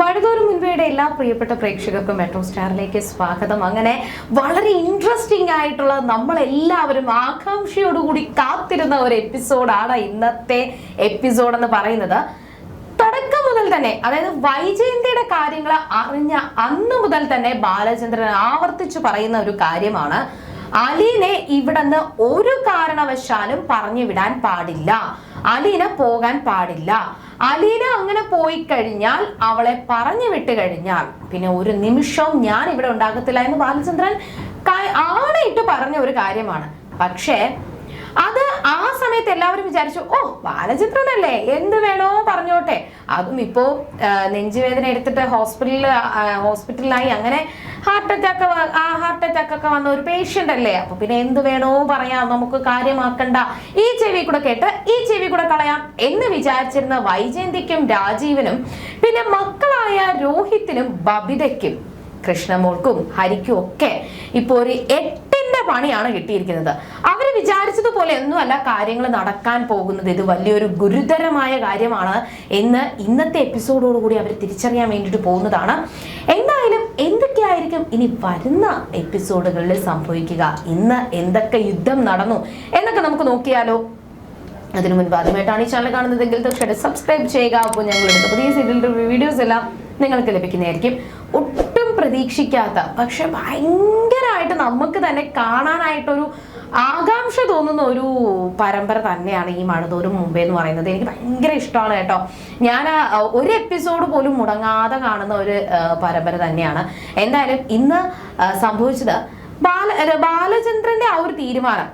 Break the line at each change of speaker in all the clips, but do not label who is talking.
മഴതോറും മുൻപേയുടെ എല്ലാ പ്രിയപ്പെട്ട പ്രേക്ഷകർക്കും മെട്രോ സ്റ്റാറിലേക്ക് സ്വാഗതം. അങ്ങനെ വളരെ ഇൻട്രസ്റ്റിംഗ് ആയിട്ടുള്ള നമ്മളെല്ലാവരും ആകാംക്ഷയോടുകൂടി കാത്തിരുന്ന ഒരു എപ്പിസോഡാണ് ഇന്നത്തെ എപ്പിസോഡ് എന്ന് പറയുന്നത്. തുടക്കം മുതൽ തന്നെ അതായത് വൈജയന്തിയുടെ കാര്യങ്ങൾ അറിഞ്ഞ അന്ന് മുതൽ തന്നെ ബാലചന്ദ്രൻ ആവർത്തിച്ചു പറയുന്ന ഒരു കാര്യമാണ്. അലീനെ ഇവിടുന്ന് ഒരു കാരണവശാലും പറഞ്ഞു വിടാൻ പാടില്ല. അലീന പോകാൻ പാടില്ല. അലീന അങ്ങനെ പോയി കഴിഞ്ഞാൽ അവളെ പറഞ്ഞു വിട്ട് കഴിഞ്ഞാൽ പിന്നെ ഒരു നിമിഷവും ഞാൻ ഇവിടെ ഉണ്ടാകത്തില്ല എന്ന് ബാലചന്ദ്രൻ ആണയിട്ട് പറഞ്ഞ ഒരു കാര്യമാണ്. പക്ഷേ അത് ആ സമയത്ത് എല്ലാവരും വിചാരിച്ചു ഓ ബാലചന്ദ്രനല്ലേ? എന്ത് വേണോ പറഞ്ഞോട്ടെ. അതും ഇപ്പോ നെഞ്ചുവേദന എടുത്തിട്ട് ഹോസ്പിറ്റലിൽ ഹോസ്പിറ്റലിലായി. അങ്ങനെ ഹാർട്ട് അറ്റാക്ക് ആ ഹാർട്ട് അറ്റാക്ക് ഒക്കെ വന്ന ഒരു പേഷ്യന്റ് അല്ലേ? അപ്പൊ പിന്നെ എന്ത് വേണോ പറയാം. നമുക്ക് കാര്യമാക്കണ്ട. ഈ ചെവി കൂടെ കേട്ട് ഈ ചെവി കൂടെ കളയാം എന്ന് വിചാരിച്ചിരുന്ന വൈജയന്തിക്കും രാജീവനും പിന്നെ മക്കളായ രോഹിത്തിനും ബബിതയ്ക്കും കൃഷ്ണമോൾക്കും ഹരിക്കും ഒക്കെ ഇപ്പോൾ ഒരു എട്ടിന്റെ പണിയാണ് കിട്ടിയിരിക്കുന്നത്. അവർ വിചാരിച്ചതുപോലെ ഒന്നുമല്ല കാര്യങ്ങൾ നടക്കാൻ പോകുന്നത്. ഇത് വലിയൊരു ഗുരുതരമായ കാര്യമാണ് എന്ന് ഇന്നത്തെ എപ്പിസോഡോടുകൂടി അവർ തിരിച്ചറിയാൻ വേണ്ടിയിട്ട് പോകുന്നതാണ്. എന്തായാലും എന്തൊക്കെയായിരിക്കും ഇനി വരുന്ന എപ്പിസോഡുകളിൽ സംഭവിക്കുക? ഇന്ന് എന്തൊക്കെ യുദ്ധം നടന്നു? എന്നൊക്കെ നമുക്ക് നോക്കിയാലോ. അതിനു മുൻപ് ആദ്യമായിട്ടാണ് ഈ ചാനൽ കാണുന്നതെങ്കിൽ തീർച്ചയായിട്ടും സബ്സ്ക്രൈബ് ചെയ്യുക. അപ്പോൾ ഞങ്ങൾ പുതിയ സീരിയലിന്റെ വീഡിയോസ് എല്ലാം നിങ്ങൾക്ക് ലഭിക്കുന്നതായിരിക്കും. പ്രതീക്ഷിക്കാത്ത. പക്ഷെ ഭയങ്കരമായിട്ട് നമുക്ക് തന്നെ കാണാനായിട്ടൊരു ആകാംക്ഷ തോന്നുന്ന ഒരു പരമ്പര തന്നെയാണ് ഈ മഴതോറും മുമ്പേ എന്ന് പറയുന്നത്. എനിക്ക് ഭയങ്കര ഇഷ്ടമാണ് കേട്ടോ. ഞാൻ ഒരു എപ്പിസോഡ് പോലും മുടങ്ങാതെ കാണുന്ന ഒരു പരമ്പര തന്നെയാണ്. എന്തായാലും ഇന്ന് സംഭവിച്ചത് ബാല ബാലചന്ദ്രന്റെ ആ ഒരു തീരുമാനം.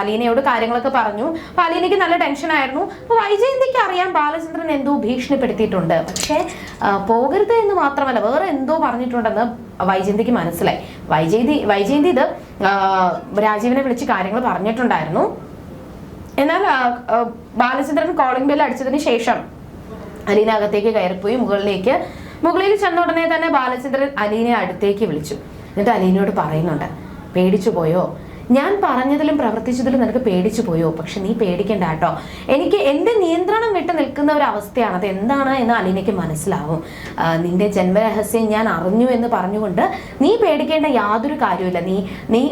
അലീനയോട് കാര്യങ്ങളൊക്കെ പറഞ്ഞു. അപ്പൊ അലീനയ്ക്ക് നല്ല ടെൻഷൻ ആയിരുന്നു. അപ്പൊ വൈജയന്തിക്ക് അറിയാം ബാലചന്ദ്രൻ എന്തോ ഭീഷണിപ്പെടുത്തിയിട്ടുണ്ട്. പക്ഷേ പോകരുത് എന്ന് മാത്രമല്ല വേറെ എന്തോ പറഞ്ഞിട്ടുണ്ടെന്ന് വൈജയന്തിക്ക് മനസ്സിലായി. വൈജയന്തി വൈജയന്തി ഇത് രാജീവിനെ വിളിച്ച് കാര്യങ്ങൾ പറഞ്ഞിട്ടുണ്ടായിരുന്നു. എന്നാൽ ബാലചന്ദ്രൻ കോളിംഗ് ബെൽ അടിച്ചതിന് ശേഷം അലീന അകത്തേക്ക് കയറിപ്പോയി. മുകളിലേക്ക് മുകളിൽ ചെന്ന ഉടനെ തന്നെ ബാലചന്ദ്രൻ അലീനെ അടുത്തേക്ക് വിളിച്ചു. എന്നിട്ട് അലീനയോട് പറയുന്നുണ്ട് പേടിച്ചു പോയോ? ഞാൻ പറഞ്ഞതിലും പ്രവർത്തിച്ചതിലും നിനക്ക് പേടിച്ചു പോയോ? പക്ഷെ നീ പേടിക്കണ്ട കേട്ടോ. എനിക്ക് എന്റെ നിയന്ത്രണം വിട്ട് നിൽക്കുന്ന ഒരു അവസ്ഥയാണ്. അത് എന്താണ് എന്ന് അലീനയ്ക്ക് മനസ്സിലാവും. നിന്റെ ജന്മരഹസ്യം ഞാൻ അറിഞ്ഞു എന്ന് പറഞ്ഞുകൊണ്ട് നീ പേടിക്കേണ്ട യാതൊരു കാര്യമില്ല നീ നീ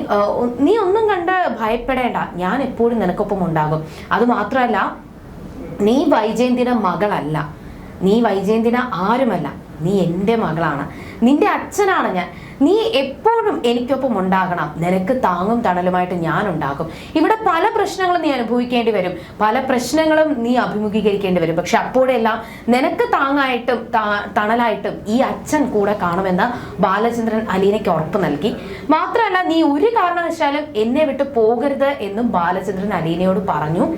നീ ഒന്നും കണ്ട് ഭയപ്പെടേണ്ട. ഞാൻ എപ്പോഴും നിനക്കൊപ്പം ഉണ്ടാകും. അത് മാത്രമല്ല നീ വൈജയന്തിയുടെ മകളല്ല. നീ വൈജയന്തിന ആരുമല്ല. നീ എന്റെ മകളാണ്. നിന്റെ അച്ഛനാണ് ഞാൻ. നീ എപ്പോഴും എനിക്കൊപ്പം ഉണ്ടാകണം. നിനക്ക് താങ്ങും തണലുമായിട്ട് ഞാൻ ഉണ്ടാകും. ഇവിടെ പല പ്രശ്നങ്ങളും നീ അനുഭവിക്കേണ്ടി വരും. പല പ്രശ്നങ്ങളും നീ അഭിമുഖീകരിക്കേണ്ടി വരും. പക്ഷെ അപ്പോഴെല്ലാം നിനക്ക് താങ്ങായിട്ടും തണലായിട്ടും ഈ അച്ഛൻ കൂടെ കാണുമെന്ന് ബാലചന്ദ്രൻ അലീനയ്ക്ക് ഉറപ്പ് നൽകി. മാത്രമല്ല നീ ഒരു കാരണവശാലും എന്നെ വിട്ട് പോകരുത് എന്നും ബാലചന്ദ്രൻ അലീനയോട് പറഞ്ഞു.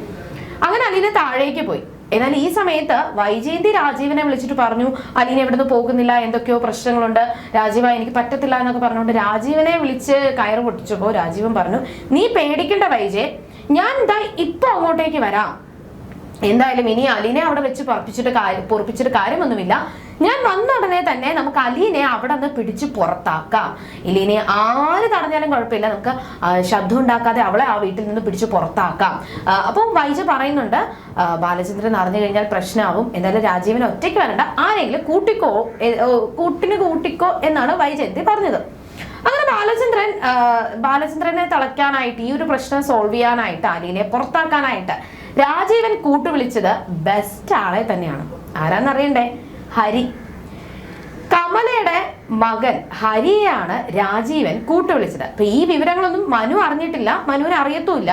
അങ്ങനെ അലീന താഴേക്ക് പോയി. എന്നാൽ ഈ സമയത്ത് വൈജയന്തി രാജീവനെ വിളിച്ചിട്ട് പറഞ്ഞു അലീന ഇവിടുന്ന് പോകുന്നില്ല എന്തൊക്കെയോ പ്രശ്നങ്ങളുണ്ട്. രാജീവ എനിക്ക് പറ്റത്തില്ല എന്നൊക്കെ പറഞ്ഞുകൊണ്ട് രാജീവനെ വിളിച്ച് കയറ് പൊട്ടിച്ചപ്പോൾ രാജീവൻ പറഞ്ഞു നീ പേടിക്കേണ്ട വൈജയ് ഞാൻ എന്താ ഇപ്പൊ അങ്ങോട്ടേക്ക് വരാം. എന്തായാലും ഇനി അലീനെ അവിടെ വെച്ച് പറപ്പിച്ചിട്ട് കാര്യം പൊറപ്പിച്ചിട്ട് കാര്യമൊന്നുമില്ല. ഞാൻ വന്ന ഉടനെ തന്നെ നമുക്ക് അലീനെ അവിടെ നിന്ന് പിടിച്ച് പുറത്താക്കാം. ഇലീനെ ആര് തടഞ്ഞാലും കുഴപ്പമില്ല. നമുക്ക് ശബ്ദം ഉണ്ടാക്കാതെ അവളെ ആ വീട്ടിൽ നിന്ന് പിടിച്ച് പുറത്താക്കാം. അപ്പൊ വൈജ പറയുന്നുണ്ട് ബാലചന്ദ്രൻ അറിഞ്ഞു കഴിഞ്ഞാൽ പ്രശ്നമാവും എന്തായാലും രാജീവിനെ ഒറ്റയ്ക്ക് വരണ്ട. ആരെങ്കിലും കൂട്ടിക്കോ കൂട്ടിന് കൂട്ടിക്കോ എന്നാണ് വൈജയന്തി പറഞ്ഞത്. അങ്ങനെ ബാലചന്ദ്രൻ ബാലചന്ദ്രനെ തളയ്ക്കാനായിട്ട് ഈ ഒരു പ്രശ്നം സോൾവ് ചെയ്യാനായിട്ട് അലീനെ പുറത്താക്കാനായിട്ട് രാജീവൻ കൂട്ടുവിളിച്ചത് ബെസ്റ്റ് ആളെ തന്നെയാണ്. ആരാന്നറിയണ്ടേ? ഹരി. കമലയുടെ മകൻ ഹരിയെയാണ് രാജീവൻ കൂട്ടുവിളിച്ചത്. അപ്പൊ ഈ വിവരങ്ങളൊന്നും മനു അറിഞ്ഞിട്ടില്ല മനുവിനെ അറിയത്തുമില്ല.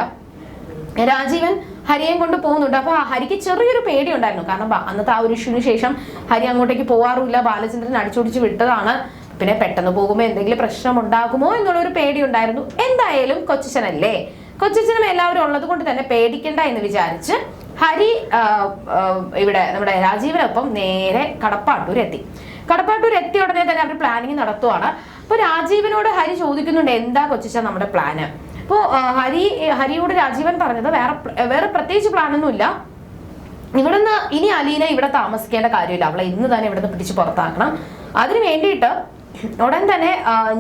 രാജീവൻ ഹരിയെ കൊണ്ട് പോകുന്നുണ്ട്. അപ്പൊ ഹരിക്ക് ചെറിയൊരു പേടിയുണ്ടായിരുന്നു. കാരണം അന്നത്തെ ആ ഒരു ഇഷ്യൂവിന് ശേഷം ഹരി അങ്ങോട്ടേക്ക് പോവാറുമില്ല. ബാലചന്ദ്രൻ അടിച്ചോടിച്ച് വിട്ടതാണ്. പിന്നെ പെട്ടെന്ന് പോകുമ്പോൾ എന്തെങ്കിലും പ്രശ്നം ഉണ്ടാകുമോ എന്നുള്ളൊരു പേടി ഉണ്ടായിരുന്നു എന്തായാലും കൊച്ചച്ഛനല്ലേ? കൊച്ചച്ഛനും എല്ലാവരും ഉള്ളത് കൊണ്ട് തന്നെ പേടിക്കണ്ട എന്ന് വിചാരിച്ച് ഹരി ഇവിടെ നമ്മുടെ രാജീവിനൊപ്പം നേരെ കടപ്പാട്ടൂർ എത്തി കടപ്പാട്ടൂർ എത്തിയ ഉടനെ തന്നെ അവർ പ്ലാനിങ് നടത്തുവാണ്. അപ്പൊ രാജീവിനോട് ഹരി ചോദിക്കുന്നുണ്ട് എന്താ കൊച്ചിച്ച നമ്മുടെ പ്ലാന് അപ്പോ ഹരി ഹരിയോട് രാജീവൻ പറഞ്ഞത് വേറെ വേറെ പ്രത്യേകിച്ച് പ്ലാനൊന്നുമില്ല ഇവിടുന്ന് ഇനി അലീന ഇവിടെ താമസിക്കേണ്ട കാര്യമില്ല. അവളെ ഇന്ന് തന്നെ ഇവിടുന്ന് പിടിച്ച് പുറത്താക്കണം. അതിന് വേണ്ടിയിട്ട് ഉടൻ തന്നെ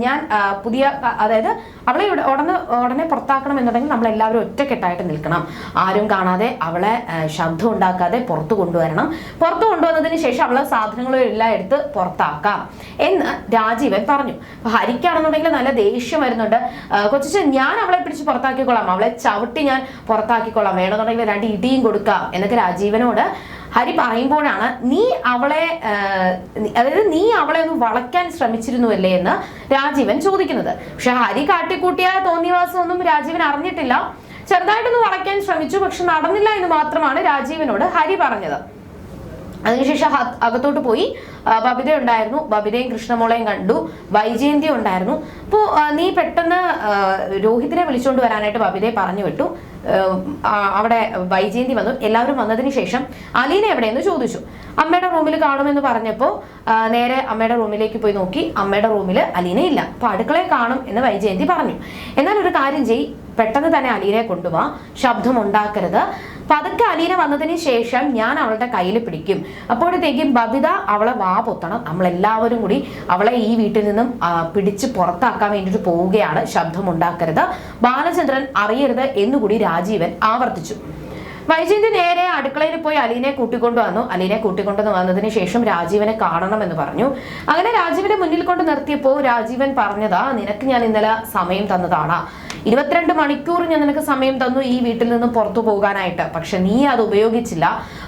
ഞാൻ പുതിയ അതായത് അവളെ ഉടനെ ഉടനെ പുറത്താക്കണം എന്നുണ്ടെങ്കിൽ നമ്മൾ എല്ലാവരും ഒറ്റക്കെട്ടായിട്ട് നിൽക്കണം. ആരും കാണാതെ അവളെ ശബ്ദം ഉണ്ടാക്കാതെ പുറത്തു കൊണ്ടുവരണം. പുറത്തു കൊണ്ടുവന്നതിന് ശേഷം അവളെ സാധനങ്ങളും എല്ലാം എടുത്ത് പുറത്താക്കാം എന്ന് രാജീവൻ പറഞ്ഞു. ഹരിക്കാണെന്നുണ്ടെങ്കിൽ നല്ല ദേഷ്യം വരുന്നുണ്ട്. കൊച്ചു ഞാൻ അവളെ പിടിച്ച് പുറത്താക്കിക്കൊള്ളാം. അവളെ ചവിട്ടി ഞാൻ പുറത്താക്കിക്കൊള്ളാം. വേണമെന്നുണ്ടെങ്കിൽ രണ്ട് ഇടിയും കൊടുക്കാം എന്നൊക്കെ രാജീവനോട് ഹരി പറയുമ്പോഴാണ് നീ അവളെ അതായത് നീ അവളെ ഒന്ന് വളയ്ക്കാൻ ശ്രമിച്ചിരുന്നുവല്ലേ എന്ന് രാജീവൻ ചോദിക്കുന്നത്. പക്ഷെ ഹരി കാട്ടിക്കൂട്ടിയ തോന്നിവാസം ഒന്നും രാജീവൻ അറിഞ്ഞിട്ടില്ല. ചെറുതായിട്ടൊന്ന് വളയ്ക്കാൻ ശ്രമിച്ചു പക്ഷെ നടന്നില്ല എന്ന് മാത്രമാണ് രാജീവനോട് ഹരി പറഞ്ഞത്. അതിനുശേഷം അകത്തോട്ട് പോയി. ബബിത ഉണ്ടായിരുന്നു. ബബിതയും കൃഷ്ണമോളയും കണ്ടു. വൈജയന്തി ഉണ്ടായിരുന്നു. അപ്പോൾ നീ പെട്ടെന്ന് രോഹിതിനെ വിളിച്ചുകൊണ്ട് വരാനായിട്ട് ബബിതയെ പറഞ്ഞു വിട്ടു. അവിടെ വൈജയന്തി വന്നു. എല്ലാവരും വന്നതിന് ശേഷം അലീന എവിടെയെന്ന് ചോദിച്ചു. അമ്മയുടെ റൂമിൽ കാണുമെന്ന് പറഞ്ഞപ്പോൾ നേരെ അമ്മയുടെ റൂമിലേക്ക് പോയി നോക്കി. അമ്മയുടെ റൂമിൽ അലീന ഇല്ല. അപ്പൊ അടുക്കളയെ കാണും എന്ന് വൈജയന്തി പറഞ്ഞു. എന്നാൽ ഒരു കാര്യം ചെയ്. പെട്ടെന്ന് തന്നെ അലീനയെ കൊണ്ടുപോവാ ശബ്ദം ഉണ്ടാക്കരുത്. പതുക്കെ അലീന വന്നതിന് ശേഷം ഞാൻ അവളുടെ കയ്യിൽ പിടിക്കും. അപ്പോഴത്തേക്കും ബബിത അവളെ വാ പൊത്തണം. നമ്മളെല്ലാവരും കൂടി അവളെ ഈ വീട്ടിൽ നിന്നും പിടിച്ച് പുറത്താക്കാൻ വേണ്ടിയിട്ട് പോവുകയാണ്. ശബ്ദം ഉണ്ടാക്കരുത് ബാലചന്ദ്രൻ അറിയരുത് എന്നുകൂടി രാജീവൻ ആവർത്തിച്ചു. വൈജയന്തി നേരെ അടുക്കളയിൽ പോയി അലീനെ കൂട്ടിക്കൊണ്ടു വന്നു. അലീനെ കൂട്ടിക്കൊണ്ടു വന്നതിന് ശേഷം രാജീവനെ കാണണമെന്ന് പറഞ്ഞു. അങ്ങനെ രാജീവിന്റെ മുന്നിൽ കൊണ്ട് നിർത്തിയപ്പോൾ രാജീവൻ പറഞ്ഞതാ നിനക്ക് ഞാൻ ഇന്നലെ സമയം തന്നതാണ്. ഇരുപത്തിരണ്ട് മണിക്കൂർ ഞാൻ നിനക്ക് സമയം തന്നു ഈ വീട്ടിൽ നിന്ന് പുറത്തു പോകാനായിട്ട്. പക്ഷെ നീ അത് ഉപയോഗിച്ചില്ല.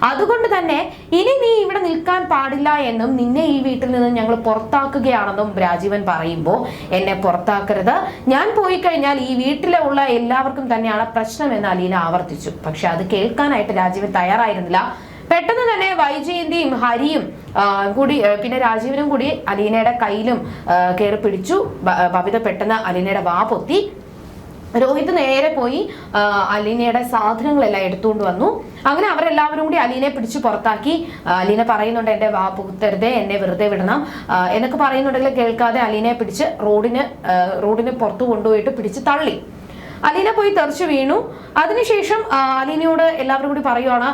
അതുകൊണ്ട് തന്നെ ഇനി നീ ഇവിടെ നിൽക്കാൻ പാടില്ല എന്നും നിന്നെ ഈ വീട്ടിൽ നിന്ന് ഞങ്ങൾ പുറത്താക്കുകയാണെന്നും രാജീവൻ പറയുമ്പോൾ എന്നെ പുറത്താക്കരുത്. ഞാൻ പോയി കഴിഞ്ഞാൽ ഈ വീട്ടിലെ ഉള്ള എല്ലാവർക്കും തന്നെയാണ് പ്രശ്നം എന്ന് അലീന ആവർത്തിച്ചു. പക്ഷെ അത് കേൾക്കാനായിട്ട് രാജീവൻ തയ്യാറായിരുന്നില്ല. പെട്ടെന്ന് തന്നെ വൈജയന്തിയും ഹരിയും കൂടി പിന്നെ രാജീവനും കൂടി അലീനയുടെ കയ്യിലും കയറി പിടിച്ചു. ബബിത പെട്ടെന്ന് അലീനയുടെ വാ പൊത്തി. രോഹിത് നേരെ പോയി അലീനയുടെ സാധനങ്ങളെല്ലാം എടുത്തുകൊണ്ട് വന്നു. അങ്ങനെ അവരെല്ലാവരും കൂടി അലീനെ പിടിച്ച് പുറത്താക്കി. അലീന പറയുന്നുണ്ട് എന്റെ വാ പുത്തരുതേ എന്നെ വെറുതെ വിടണം. എന്നൊക്കെ പറയുന്നുണ്ടെങ്കിൽ കേൾക്കാതെ അലീനയെ പിടിച്ച് റോഡിന് റോഡിന് പുറത്തു കൊണ്ടുപോയിട്ട് പിടിച്ച് തള്ളി. അലീന പോയി തെറിച്ചു വീണു. അതിനുശേഷം അലീനയോട് എല്ലാവരും കൂടി പറയുവാണ്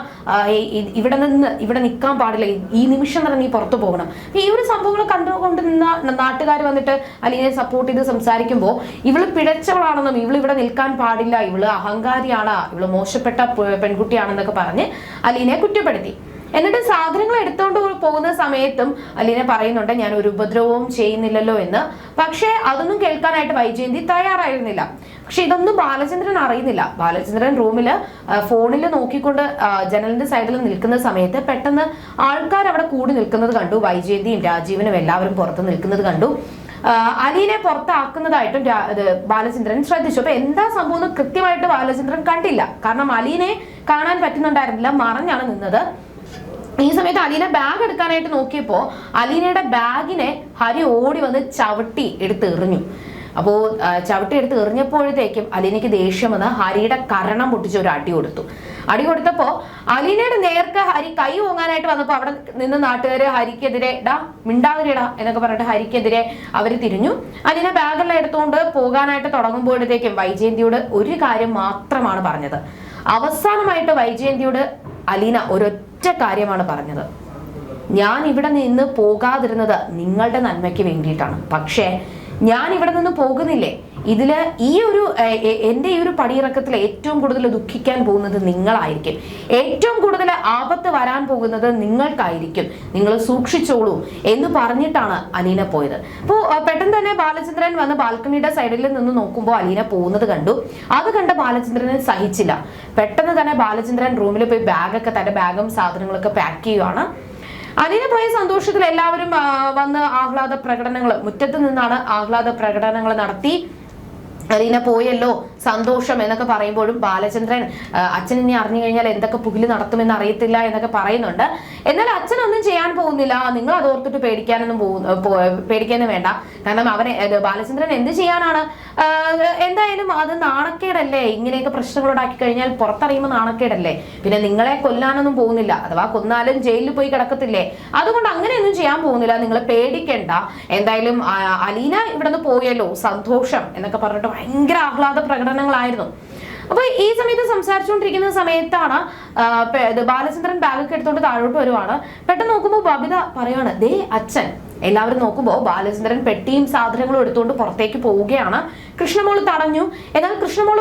ഇവിടെ നിന്ന് ഇവിടെ നിൽക്കാൻ പാടില്ല. ഈ- നിമിഷം തന്നെ നീ പുറത്തു പോകണം. ഈ ഒരു സംഭവങ്ങൾ കണ്ടുകൊണ്ട് നിന്ന നാട്ടുകാർ വന്നിട്ട് അലീനയെ സപ്പോർട്ട് ചെയ്ത് സംസാരിക്കുമ്പോൾ ഇവൾ പിഴച്ചവളാണെന്നും ഇവൾ ഇവിടെ നിൽക്കാൻ പാടില്ല ഇവൾ അഹങ്കാരിയാണ് ഇവൾ മോശപ്പെട്ട പെൺകുട്ടിയാണെന്നൊക്കെ പറഞ്ഞ് അലീനയെ കുറ്റപ്പെടുത്തി. എന്നിട്ട് സാധനങ്ങൾ എടുത്തോണ്ട് പോകുന്ന സമയത്തും അലീന പറയുന്നുണ്ട് ഞാൻ ഒരു ഉപദ്രവവും ചെയ്യുന്നില്ലല്ലോ എന്ന്. പക്ഷേ അതൊന്നും കേൾക്കാനായിട്ട് വൈജയന്തി തയ്യാറായിരുന്നില്ല. പക്ഷെ ഇതൊന്നും ബാലചന്ദ്രൻ അറിയുന്നില്ല. ബാലചന്ദ്രൻ റൂമിൽ ഫോണിൽ നോക്കിക്കൊണ്ട് ജനലിന്റെ സൈഡിൽ നിൽക്കുന്ന സമയത്ത് പെട്ടെന്ന് ആൾക്കാർ അവിടെ കൂടി നിൽക്കുന്നത് കണ്ടു. വൈജയന്തിയും രാജീവനും എല്ലാവരും പുറത്ത് നിൽക്കുന്നത് കണ്ടു. അലീനെ പുറത്താക്കുന്നതായിട്ടും ബാലചന്ദ്രൻ ശ്രദ്ധിച്ചു. അപ്പൊ എന്താ സംഭവം എന്ന് കൃത്യമായിട്ട് ബാലചന്ദ്രൻ കണ്ടില്ല. കാരണം അലീനെ കാണാൻ പറ്റുന്നുണ്ടായിരുന്നില്ല. മറഞ്ഞാണ് നിന്നത്. ഈ സമയത്ത് അലീന ബാഗ് എടുക്കാനായിട്ട് നോക്കിയപ്പോ അലീനയുടെ ബാഗിനെ ഹരി ഓടി വന്ന് ചവിട്ടി എടുത്ത് എറിഞ്ഞു. അപ്പോൾ ചവിട്ടി എടുത്ത് എറിഞ്ഞപ്പോഴത്തേക്കും അലീനയ്ക്ക് ദേഷ്യം വന്ന് ഹരിയുടെ കരണം പൊട്ടിച്ച് ഒരു അടി കൊടുത്തു. അടി കൊടുത്തപ്പോ അലീനയുടെ നേർക്ക് ഹരി കൈ ഓങ്ങാനായിട്ട് വന്നപ്പോൾ അവിടെ നിന്ന് നാട്ടുകാര് ഹരിക്കെതിരെ ഡാ മിണ്ടാതിരിടാ എന്നൊക്കെ പറഞ്ഞിട്ട് ഹരിക്കെതിരെ അവർ തിരിഞ്ഞു. അലീന ബാഗെല്ലാം എടുത്തുകൊണ്ട് പോകാനായിട്ട് തുടങ്ങുമ്പോഴത്തേക്കും വൈജയന്തിയോട് ഒരു കാര്യം മാത്രമാണ് പറഞ്ഞത്. അവസാനമായിട്ട് വൈജയന്തിയോട് അലീന ഒരൊറ്റ കാര്യമാണ് പറഞ്ഞത്. ഞാൻ ഇവിടെ നിന്ന് പോകാതിരുന്നത് നിങ്ങളുടെ നന്മയ്ക്ക് വേണ്ടിയിട്ടാണ്. പക്ഷേ ഞാൻ ഇവിടെ നിന്ന് പോകുന്നില്ലേ? ഇതിൽ ഈ ഒരു എ- എ- ഈ ഒരു പടിയിറക്കത്തിൽ ഏറ്റവും കൂടുതൽ ദുഃഖിക്കാൻ പോകുന്നത് നിങ്ങളായിരിക്കും. ഏറ്റവും കൂടുതൽ ആപത്ത് വരാൻ പോകുന്നത് നിങ്ങൾക്കായിരിക്കും. നിങ്ങൾ സൂക്ഷിച്ചോളൂ എന്ന് പറഞ്ഞിട്ടാണ് അലീന പോയത്. അപ്പോൾ പെട്ടെന്ന് തന്നെ ബാലചന്ദ്രൻ വന്ന് ബാൽക്കണിയുടെ സൈഡിൽ നിന്ന് നോക്കുമ്പോൾ അലീന പോകുന്നത് കണ്ടു. അത് കണ്ട ബാലചന്ദ്രനെ സഹിച്ചില്ല. പെട്ടെന്ന് തന്നെ ബാലചന്ദ്രൻ റൂമിൽ പോയി ബാഗൊക്കെ തന്റെ ബാഗും സാധനങ്ങളൊക്കെ പാക്ക് ചെയ്യുവാണ്. അലീന പോയ സന്തോഷത്തിൽ എല്ലാവരും വന്ന് ആഹ്ലാദ പ്രകടനങ്ങൾ മുറ്റത്ത് നിന്നാണ് ആഹ്ലാദ പ്രകടനങ്ങൾ നടത്തി. അലീന പോയല്ലോ. സന്തോഷം എന്നൊക്കെ പറയുമ്പോഴും ബാലചന്ദ്രൻ അച്ഛൻ ഇനി അറിഞ്ഞു കഴിഞ്ഞാൽ എന്തൊക്കെ പുകിൽ നടത്തുമെന്ന് അറിയത്തില്ല എന്നൊക്കെ പറയുന്നുണ്ട്. എന്നാൽ അച്ഛൻ ഒന്നും ചെയ്യാൻ പോകുന്നില്ല. നിങ്ങൾ അത് ഓർത്തിട്ട് പേടിക്കാനൊന്നും പോകുന്നു പേടിക്കാനും വേണ്ട. കാരണം അവനെ ബാലചന്ദ്രൻ എന്ത് ചെയ്യാനാണ്? എന്തായാലും അത് നാണക്കേടല്ലേ? ഇങ്ങനെയൊക്കെ പ്രശ്നങ്ങൾ ഉണ്ടാക്കി കഴിഞ്ഞാൽ പുറത്തറിയുമ്പോൾ നാണക്കേടല്ലേ? പിന്നെ നിങ്ങളെ കൊല്ലാനൊന്നും പോകുന്നില്ല. അഥവാ കൊന്നാലും ജയിലിൽ പോയി കിടക്കത്തില്ലേ? അതുകൊണ്ട് അങ്ങനെയൊന്നും ചെയ്യാൻ പോകുന്നില്ല. നിങ്ങൾ പേടിക്കേണ്ട. എന്തായാലും അലീന ഇവിടെ നിന്ന് പോയല്ലോ. സന്തോഷം എന്നൊക്കെ പറഞ്ഞിട്ട് ഭയങ്കര ആഹ്ലാദ പ്രകടനങ്ങളായിരുന്നു അപ്പൊ ഈ സമയത്ത് സംസാരിച്ചുകൊണ്ടിരിക്കുന്ന സമയത്താണ് ബാലചന്ദ്രൻ ബാഗൊക്കെ എടുത്തോണ്ട് താഴോട്ട് വരുവാണ്. പെട്ടെന്ന് നോക്കുമ്പോൾ ബബിത പറയാണ് ദേ അച്ഛൻ. എല്ലാവരും നോക്കുമ്പോൾ ബാലചന്ദ്രൻ പെട്ടിയും സാധനങ്ങളും എടുത്തുകൊണ്ട് പുറത്തേക്ക് പോവുകയാണ്. കൃഷ്ണമോൾ തടഞ്ഞു. എന്നാൽ കൃഷ്ണമോൾ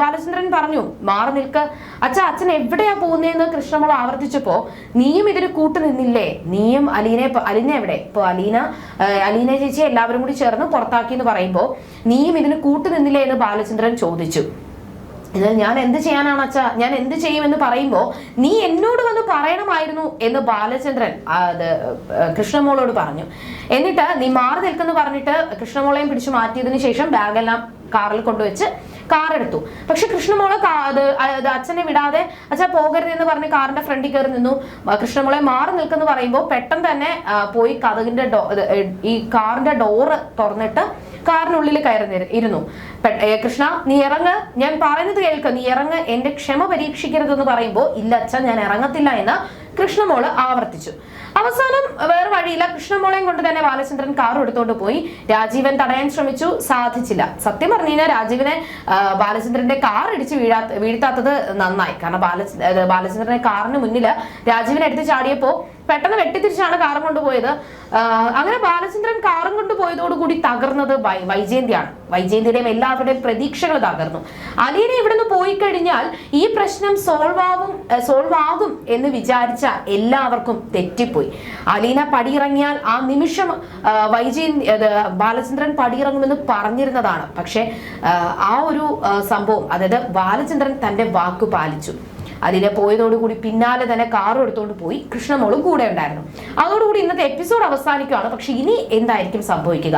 ബാലചന്ദ്രൻ പറഞ്ഞു മാറി നിൽക്ക്. അച്ഛ അച്ഛൻ എവിടെയാ പോകുന്നതെന്ന് കൃഷ്ണമോൾ ആവർത്തിച്ചപ്പോ നീയും ഇതിന് കൂട്ടു നിന്നില്ലേ? നീയും അലീനെ അലീന എവിടെ? ഇപ്പൊ അലീന അലീന ചേച്ചി എല്ലാവരും കൂടി ചേർന്ന് പുറത്താക്കി എന്ന് പറയുമ്പോൾ നീയും ഇതിന് കൂട്ടു നിന്നില്ലേ? എന്ന് ബാലചന്ദ്രൻ ചോദിച്ചു. എന്നാൽ ഞാൻ എന്ത് ചെയ്യാനാണ് അച്ഛാ? ഞാൻ എന്ത് ചെയ്യുമെന്ന് പറയുമ്പോൾ നീ എന്നോട് വന്ന് പറയണമായിരുന്നു എന്ന് ബാലചന്ദ്രൻ അത് കൃഷ്ണമോളോട് പറഞ്ഞു. എന്നിട്ട് നീ മാറി നിൽക്കുന്നു പറഞ്ഞിട്ട് കൃഷ്ണമോളെയും പിടിച്ചു മാറ്റിയതിനു ശേഷം ബാഗെല്ലാം കാറിൽ കൊണ്ടുവച്ച് കാർ എടുത്തു. പക്ഷെ കൃഷ്ണമോളെ അച്ഛനെ വിടാതെ അച്ഛാ പോകരുത് എന്ന് പറഞ്ഞ് കാറിന്റെ ഫ്രണ്ടിൽ കയറി നിന്നു. കൃഷ്ണമോളെ മാറി നിൽക്കുന്നു പറയുമ്പോൾ പെട്ടെന്ന് തന്നെ പോയി കഥകിന്റെ ഈ കാറിന്റെ ഡോറ് തുറന്നിട്ട് കാറിനുള്ളിൽ കയറി ഇരുന്നു. കൃഷ്ണ നീ ഇറങ്ങ്. ഞാൻ പറയുന്നത് കേൾക്ക. നീ ഇറങ്ങ്. എന്റെ ക്ഷമ പരീക്ഷിക്കരുതെന്ന് പറയുമ്പോൾ ഇല്ല അച്ഛൻ ഞാൻ ഇറങ്ങത്തില്ല എന്ന് കൃഷ്ണമോൾ ആവർത്തിച്ചു. അവസാനം വേറെ വഴിയില്ല. കൃഷ്ണമോളെയും കൊണ്ട് തന്നെ ബാലചന്ദ്രൻ കാർ എടുത്തോണ്ട് പോയി. രാജീവൻ തടയാൻ ശ്രമിച്ചു. സാധിച്ചില്ല. സത്യം പറഞ്ഞു കഴിഞ്ഞാൽ രാജീവനെ ബാലചന്ദ്രന്റെ കാർ ഇടിച്ച് വീഴാത്ത വീഴ്ത്താത്തത് നന്നായി. കാരണം ബാല ബാലചന്ദ്രന്റെ കാറിന് മുന്നിൽ രാജീവൻ എടുത്ത് ചാടിയപ്പോ പെട്ടെന്ന് വെട്ടിത്തിരിച്ചാണ് കാറും കൊണ്ടുപോയത്. അങ്ങനെ ബാലചന്ദ്രൻ കാറും കൊണ്ടുപോയതോടുകൂടി തകർന്നത് വൈജയന്തിയാണ്. വൈജയന്തിയുടെയും എല്ലാവരുടെയും പ്രതീക്ഷകൾ തകർന്നു. അലീന ഇവിടുന്ന് പോയി കഴിഞ്ഞാൽ ഈ പ്രശ്നം സോൾവ് ആവും സോൾവ് ആകും എന്ന് വിചാരിച്ച എല്ലാവർക്കും തെറ്റിപ്പോയി. അലീന പടിയിറങ്ങിയാൽ ആ നിമിഷം വൈജയൻ ബാലചന്ദ്രൻ പടിയിറങ്ങുമെന്ന് പറഞ്ഞിരുന്നതാണ്. പക്ഷെ ആ ഒരു സംഭവം അതായത് ബാലചന്ദ്രൻ തന്റെ വാക്ക് പാലിച്ചു. അതിലെ പോയതോടുകൂടി പിന്നാലെ തന്നെ കാറും എടുത്തുകൊണ്ട് പോയി കൃഷ്ണമോളും കൂടെ ഉണ്ടായിരുന്നു. അതോടുകൂടി ഇന്നത്തെ എപ്പിസോഡ് അവസാനിക്കുകയാണ് പക്ഷെ ഇനി എന്തായിരിക്കും സംഭവിക്കുക?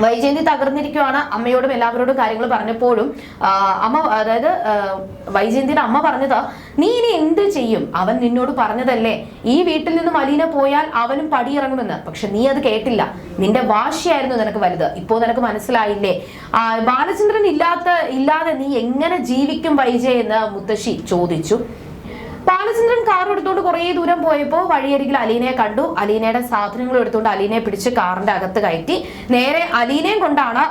വൈജയന്തി തകർന്നിരിക്കുവാണ്. അമ്മയോടും എല്ലാവരോടും കാര്യങ്ങൾ പറഞ്ഞപ്പോഴും അമ്മ അതായത് വൈജയന്തിയുടെ അമ്മ പറഞ്ഞത് നീ ഇനി എന്ത് ചെയ്യും? അവൻ നിന്നോട് പറഞ്ഞതല്ലേ? ഈ വീട്ടിൽ നിന്ന് അലീന പോയാൽ അവനും പടിയിറങ്ങുമെന്ന്. പക്ഷെ നീ അത് കേട്ടില്ല. നിന്റെ വാശിയായിരുന്നു നിനക്ക് വലുത്. ഇപ്പോ നിനക്ക് മനസ്സിലായില്ലേ? ബാലചന്ദ്രൻ ഇല്ലാത്ത ഇല്ലാതെ നീ എങ്ങനെ ജീവിക്കും വൈജയ് എന്ന് മുത്തശ്ശി ചോദിച്ചു. ബാലചന്ദ്രൻ കാർ എടുത്തുകൊണ്ട് കുറേ ദൂരം പോയപ്പോൾ വഴിയരികിൽ അലീനയെ കണ്ടു. അലീനയുടെ സാധനങ്ങൾ എടുത്തുകൊണ്ട് അലീനയെ പിടിച്ച് കാറിന്റെ അകത്ത് കയറ്റി. നേരെ അലീനയും കൊണ്ടാണ്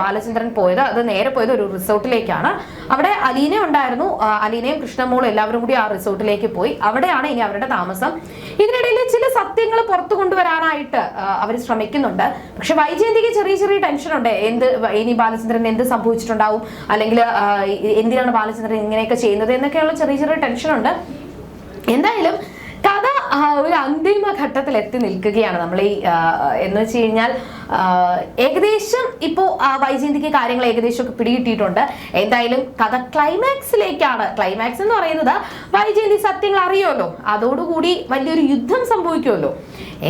ബാലചന്ദ്രൻ പോയത്. അത് നേരെ പോയത് ഒരു റിസോർട്ടിലേക്കാണ്. അവിടെ അലീന ഉണ്ടായിരുന്നു അലീനയും കൃഷ്ണമോളും എല്ലാവരും കൂടി ആ റിസോർട്ടിലേക്ക് പോയി. അവിടെയാണ് ഇനി അവരുടെ താമസം. ഇതിനിടയിൽ ചില സത്യങ്ങൾ പുറത്തു കൊണ്ടുവരാനായിട്ട് അവർ ശ്രമിക്കുന്നുണ്ട്. പക്ഷെ വൈജയന്തിക്ക് ചെറിയ ചെറിയ ടെൻഷൻ ഉണ്ട്. എന്ത് ഇനി ബാലചന്ദ്രൻ എന്ത് സംഭവിച്ചിട്ടുണ്ടാവും? അല്ലെങ്കിൽ എന്തിനാണ് ബാലചന്ദ്രൻ ഇങ്ങനെയൊക്കെ ചെയ്യുന്നത് എന്നൊക്കെയുള്ള ചെറിയ ചെറിയ ടെൻഷൻ ഉണ്ട്. എന്തായാലും കഥ ഒരു അന്തിമ ഘട്ടത്തിൽ എത്തി നിൽക്കുകയാണ് നമ്മൾ ഈ എന്ന് വെച്ച് കഴിഞ്ഞാൽ ഏകദേശം ഇപ്പോൾ വൈജയന്തിക്ക് കാര്യങ്ങൾ ഏകദേശം ഒക്കെ പിടികിട്ടിയിട്ടുണ്ട്. എന്തായാലും കഥ ക്ലൈമാക്സിലേക്കാണ് ക്ലൈമാക്സ് എന്ന് പറയുന്നത് വൈജയന്തി സത്യങ്ങൾ അറിയുമല്ലോ. അതോടുകൂടി വലിയൊരു യുദ്ധം സംഭവിക്കുമല്ലോ.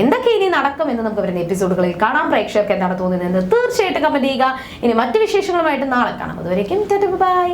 എന്തൊക്കെ ഇനി നടക്കും എന്ന് നമുക്ക് വരുന്ന എപ്പിസോഡുകളിൽ കാണാം. പ്രേക്ഷകർക്ക് എന്താണ് തോന്നുന്നത് തീർച്ചയായിട്ടും കമന്റ് ചെയ്യുക. ഇനി മറ്റു വിശേഷങ്ങളുമായിട്ട് നാളെ കാണാം. അതുവരേക്കും ബൈ